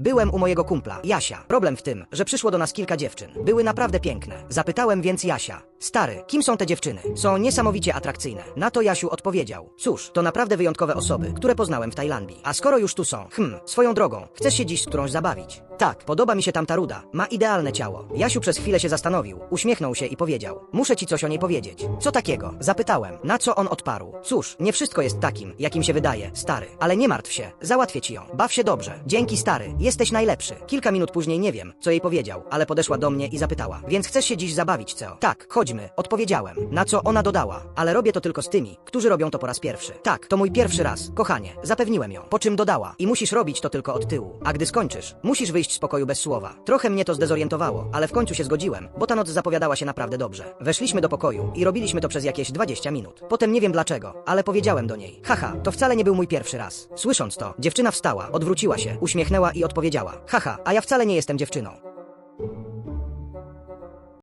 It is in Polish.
Byłem u mojego kumpla, Jasia. Problem w tym, że przyszło do nas kilka dziewczyn. Były naprawdę piękne. Zapytałem więc Jasia. Stary, kim są te dziewczyny? Są niesamowicie atrakcyjne. Na to Jasiu odpowiedział. Cóż, to naprawdę wyjątkowe osoby, które poznałem w Tajlandii. A skoro już tu są, hm, swoją drogą, chcesz się dziś z którąś zabawić? Tak, podoba mi się tamta ruda. Ma idealne ciało. Jasiu przez chwilę się zastanowił, uśmiechnął się i powiedział. Muszę ci coś o niej powiedzieć. Co takiego? Zapytałem. Na co on odparł. Cóż, nie wszystko jest takim, jakim się wydaje, stary. Ale nie martw się, załatwię ci ją. Baw się dobrze. Dzięki, stary. Jesteś najlepszy. Kilka minut później nie wiem, co jej powiedział, ale podeszła do mnie i zapytała. Więc chcesz się dziś zabawić, co? Tak, chodźmy. Odpowiedziałem. Na co ona dodała. Ale robię to tylko z tymi, którzy robią to po raz pierwszy. Tak, to mój pierwszy raz. Kochanie, zapewniłem ją. Po czym dodała. I musisz robić to tylko od tyłu. A gdy skończysz, musisz wyjść z pokoju bez słowa. Trochę mnie to zdezorientowało, ale w końcu się zgodziłem, bo ta noc zapowiadała się naprawdę dobrze. Weszliśmy do pokoju i robiliśmy to przez jakieś 20 minut. Potem nie wiem dlaczego, ale powiedziałem do niej. Haha, to wcale nie był mój pierwszy raz. Słysząc to, dziewczyna wstała, odwróciła się, uśmiechnęła i odpowiedziała. Haha, a ja wcale nie jestem dziewczyną.